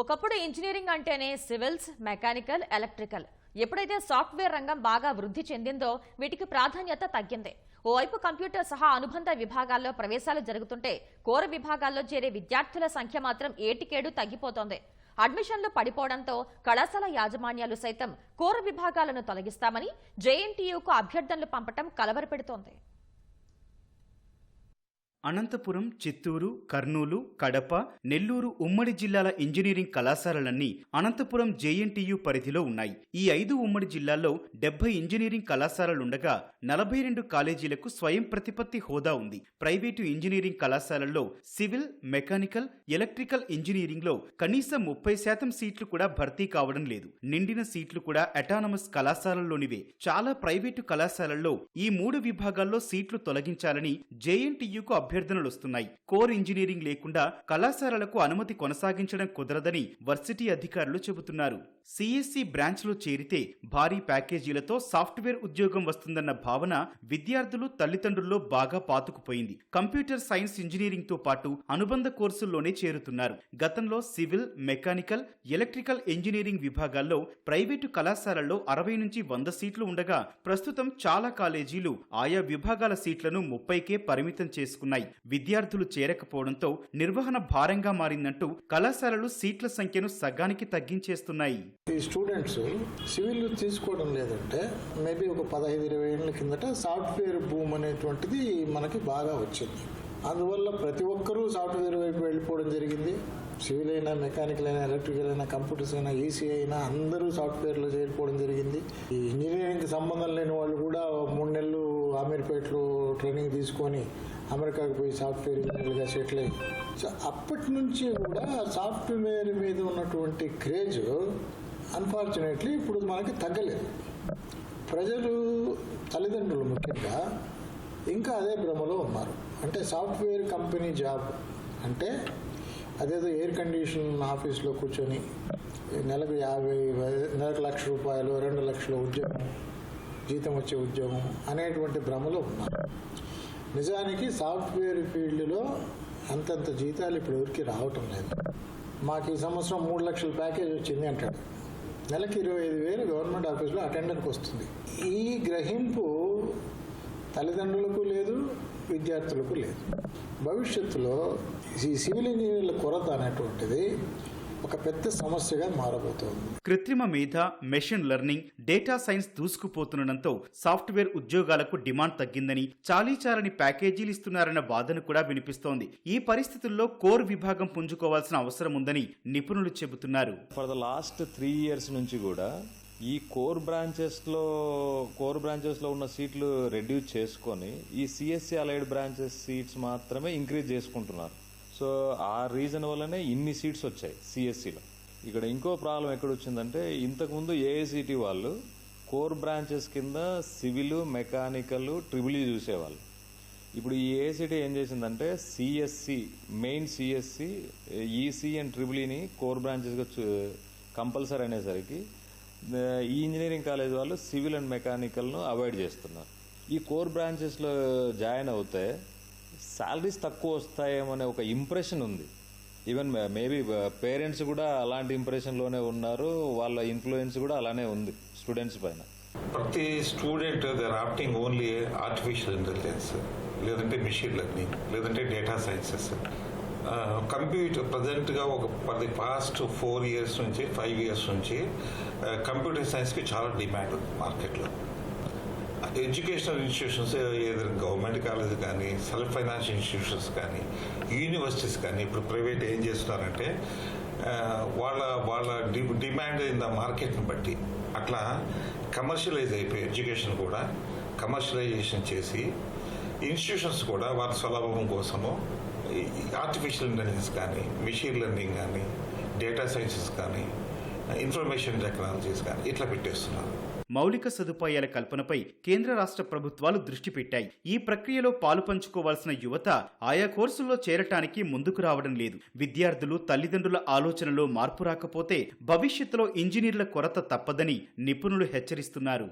ఒకప్పుడు ఇంజనీరింగ్ అంటేనే civils mechanical electrical. ఎప్పుడైతే సాఫ్ట్వేర్ రంగం బాగా వృద్ధి చెందిందో వీటికి ప్రాధాన్యత తగ్గింది. ఓవైపు కంప్యూటర్ సహా అనుబంధ విభాగాల్లో ప్రవేశాలు జరుగుతుంటే కోర విభాగాల్లో చేరే విద్యార్థుల సంఖ్య మాత్రం ఏటికేడు తగ్గిపోతోంది. అడ్మిషన్లు పడిపోవడంతో కళాశాల యాజమాన్యాలు సైతం కోర విభాగాలను తొలగిస్తామని జేఎన్టీయూకు అభ్యర్థనలు పంపటం కలవరపెడుతోంది. అనంతపురం చిత్తూరు కర్నూలు కడప నెల్లూరు ఉమ్మడి జిల్లాల ఇంజనీరింగ్ కళాశాలలన్నీ అనంతపురం జేఎన్టీయు పరిధిలో ఉన్నాయి. ఈ ఐదు ఉమ్మడి జిల్లాల్లో డెబ్బై ఇంజనీరింగ్ కళాశాలలుండగా నలభై రెండు కాలేజీలకు స్వయం ప్రతిపత్తి హోదా ఉంది. ప్రైవేటు ఇంజనీరింగ్ కళాశాలల్లో సివిల్ మెకానికల్ ఎలక్ట్రికల్ ఇంజనీరింగ్లో కనీసం ముప్పై శాతం సీట్లు కూడా భర్తీ కావడం లేదు. నిండిన సీట్లు కూడా అటానమస్ కళాశాలల్లోనివే. చాలా ప్రైవేటు కళాశాలల్లో ఈ మూడు విభాగాల్లో సీట్లు తొలగించాలని జేఎన్టీయుకు అభ్యర్థనలు వస్తున్నాయి కోర్ ఇంజనీరింగ్ లేకుండా కళాశాలలకు అనుమతి కొనసాగించడం కుదరదని వర్సిటీ అధికారులు చెబుతున్నారు. సిఎస్సి బ్రాంచ్లో చేరితే భారీ ప్యాకేజీలతో సాఫ్ట్వేర్ ఉద్యోగం వస్తుందన్న భావన విద్యార్థులు తల్లిదండ్రుల్లో బాగా పాతుకుపోయింది. కంప్యూటర్ సైన్స్ ఇంజనీరింగ్తో పాటు అనుబంధ కోర్సుల్లోనే చేరుతున్నారు. గతంలో సివిల్ మెకానికల్ ఎలక్ట్రికల్ ఇంజనీరింగ్ విభాగాల్లో ప్రైవేటు కళాశాలల్లో అరవై నుంచి వంద సీట్లు ఉండగా ప్రస్తుతం చాలా కాలేజీలు ఆయా విభాగాల సీట్లను ముప్పైకే పరిమితం చేసుకున్నాయి. విద్యార్థులు చేరకపోవడంతో నిర్వహణ భారంగా మారిందంటూ కళాశాలలు సీట్ల సంఖ్యను సగానికి తగ్గించేస్తున్నాయి. ఈ స్టూడెంట్స్ సివిల్ తీసుకోవడం లేదంటే మేబీ ఒక పదహైదు ఇరవై ఏళ్ళ కిందట సాఫ్ట్వేర్ భూమ్ అనేటువంటిది మనకి బాగా వచ్చింది. అందువల్ల ప్రతి ఒక్కరూ సాఫ్ట్వేర్ వైపు వెళ్ళిపోవడం జరిగింది. సివిల్ అయినా మెకానికల్ అయినా ఎలక్ట్రికల్ అయినా కంప్యూటర్స్ అయినా ఈసీ అయినా అందరూ సాఫ్ట్వేర్లో చేరిపోవడం జరిగింది. ఈ ఇంజనీరింగ్కి సంబంధం లేని వాళ్ళు కూడా మూడు నెలలు అమీర్పేటలో ట్రైనింగ్ తీసుకొని అమెరికాకు పోయి సాఫ్ట్వేర్ ఇంజనీర్గా సెటిల్ అయ్యి. సో అప్పటి నుంచి కూడా సాఫ్ట్వేర్ మీద ఉన్నటువంటి క్రేజ్ అన్ఫార్చునేట్లీ ఇప్పుడు మనకి తగ్గలేదు. ప్రజలు తల్లిదండ్రులు ముఖ్యంగా ఇంకా అదే భ్రమలో ఉన్నారు. అంటే సాఫ్ట్వేర్ కంపెనీ జాబ్ అంటే అదేదో ఎయిర్ కండిషన్ ఆఫీస్లో కూర్చొని నెలకు యాభై నెలకు లక్ష రూపాయలు రెండు లక్షల ఉద్యోగం జీతం వచ్చే ఉద్యోగం అనేటువంటి భ్రమలో ఉన్నారు నిజానికి సాఫ్ట్వేర్ ఫీల్డ్లో అంతంత జీతాలు ఇప్పుడు ఎవరికి రావటం లేదు. మాకు ఈ సంవత్సరం మూడు లక్షల ప్యాకేజ్ వచ్చింది అంటాడు. నెలకి ఇరవై ఐదు వేలు గవర్నమెంట్ ఆఫీస్లో అటెండర్కి వస్తుంది. ఈ గ్రహింపు తల్లిదండ్రులకు లేదు విద్యార్థులకు లేదు. భవిష్యత్తులో ఈ సివిల్ ఇంజనీర్ల కొరత అనేటువంటిది ఒక పెద్ద సమస్యగా మారబోతోంది. కృత్రిమ మేధ మెషిన్ లెర్నింగ్ డేటా సైన్స్ దూసుకుపోతుండటంతో సాఫ్ట్వేర్ ఉద్యోగాలకు డిమాండ్ తగ్గిందని చాలీచాలని ప్యాకేజీలు ఇస్తున్నారన్న వాదన కూడా వినిపిస్తోంది. ఈ పరిస్థితుల్లో కోర్ విభాగం పుంజుకోవాల్సిన అవసరం ఉందని నిపుణులు చెబుతున్నారు. For the last three years నుంచి కూడా ఈ కోర్ బ్రాంచెస్లో కోర్ బ్రాంచెస్లో ఉన్న సీట్లు రెడ్యూస్ చేసుకొని ఈ సిఎస్సి అలైడ్ బ్రాంచెస్ సీట్స్ మాత్రమే ఇంక్రీజ్ చేసుకుంటున్నారు. సో ఆ రీజన్ వల్లనే ఇన్ని సీట్స్ వచ్చాయి సిఎస్సిలో ఇక్కడ ఇంకో ప్రాబ్లం ఎక్కడ వచ్చిందంటే ఇంతకుముందు ఏఐసిటి వాళ్ళు కోర్ బ్రాంచెస్ కింద సివిల్ మెకానికల్ ట్రిబుల్ చూసేవాళ్ళు. ఇప్పుడు ఈ ఏఐసిటీ ఏం చేసిందంటే CSE main CSE EC and ట్రిబుల్ఈని core బ్రాంచెస్గా కంపల్సరీ అనేసరికి ఈ ఇంజనీరింగ్ కాలేజ్ వాళ్ళు సివిల్ అండ్ మెకానికల్ను అవాయిడ్ చేస్తున్నారు. ఈ కోర్ బ్రాంచెస్లో జాయిన్ అవుతే శాలరీస్ తక్కువ వస్తాయేమో అనే ఒక ఇంప్రెషన్ ఉంది. ఈవెన్ మేబీ పేరెంట్స్ కూడా అలాంటి ఇంప్రెషన్లోనే ఉన్నారు. వాళ్ళ ఇన్ఫ్లుయెన్స్ కూడా అలానే ఉంది స్టూడెంట్స్ పైన. ప్రతి student they're opting only artificial intelligence లేదంటే మిషన్ లెర్నింగ్ లేదంటే డేటా సైన్సెస్ కంప్యూటర్ ప్రజెంట్గా ఒక పది పాస్ట్ ఫోర్ ఇయర్స్ నుంచి ఫైవ్ ఇయర్స్ నుంచి కంప్యూటర్ సైన్స్కి చాలా డిమాండ్ ఉంది మార్కెట్లో ఎడ్యుకేషనల్ ఇన్స్టిట్యూషన్స్ ఏదైనా గవర్నమెంట్ కాలేజ్ కానీ సెల్ఫ్ ఫైనాన్స్ ఇన్స్టిట్యూషన్స్ కానీ యూనివర్సిటీస్ కానీ ఇప్పుడు ప్రైవేట్ ఏం చేస్తున్నారంటే వాళ్ళ వాళ్ళ డి డిమాండ్ ఇన్ ద మార్కెట్ని బట్టి అట్లా కమర్షియలైజ్ అయిపోయి ఎడ్యుకేషన్ కూడా కమర్షియలైజేషన్ చేసి ఇన్స్టిట్యూషన్స్ కూడా వారి స్వలాభం కోసము ఆర్టిఫిషియల్ ఇంటెలిజెన్స్ కానీ మిషన్ లెర్నింగ్ కానీ డేటా సైన్సెస్ కానీ ఇన్ఫర్మేషన్ టెక్నాలజీస్ కానీ ఇట్లా పెట్టేస్తున్నారు. మౌలిక సదుపాయాల కల్పనపై కేంద్ర రాష్ట్ర ప్రభుత్వాలు దృష్టి పెట్టాయి. ఈ ప్రక్రియలో పాలు పంచుకోవాల్సిన యువత ఆయా కోర్సుల్లో చేరటానికి ముందుకు రావడం లేదు. విద్యార్థులు తల్లిదండ్రుల ఆలోచనలో మార్పు రాకపోతే భవిష్యత్తులో ఇంజనీర్ల కొరత తప్పదని నిపుణులు హెచ్చరిస్తున్నారు.